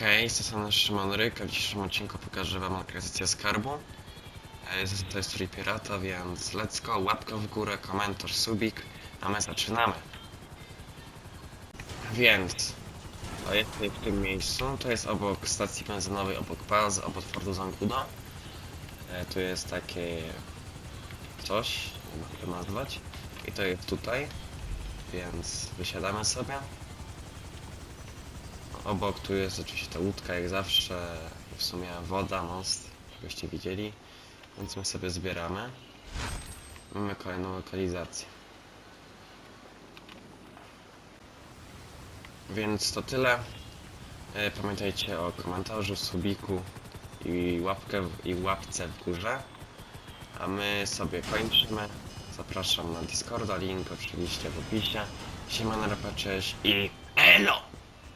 Hej, z tej strony Szymon Ryk, w dzisiejszym odcinku pokażę wam lokalizację skarbu. E, To jest Free Pirata, więc let's go, łapka w górę, komentarz, subik, a my zaczynamy. Więc, to jest tutaj w tym miejscu, to jest obok stacji benzynowej, obok bazy, obok Fordu Zangudo. E, Tu jest takie coś, jak to nazwać. I to jest tutaj, więc wysiadamy sobie. Obok tu jest oczywiście ta łódka jak zawsze w sumie woda, most, jakbyście widzieli. Więc my sobie zbieramy. Mamy kolejną lokalizację. Więc to tyle. E, Pamiętajcie o komentarzu, subiku i, łapkę i łapce w górze. A my sobie kończymy. Zapraszam na Discorda, link oczywiście w opisie. Siemano, cześć i elo!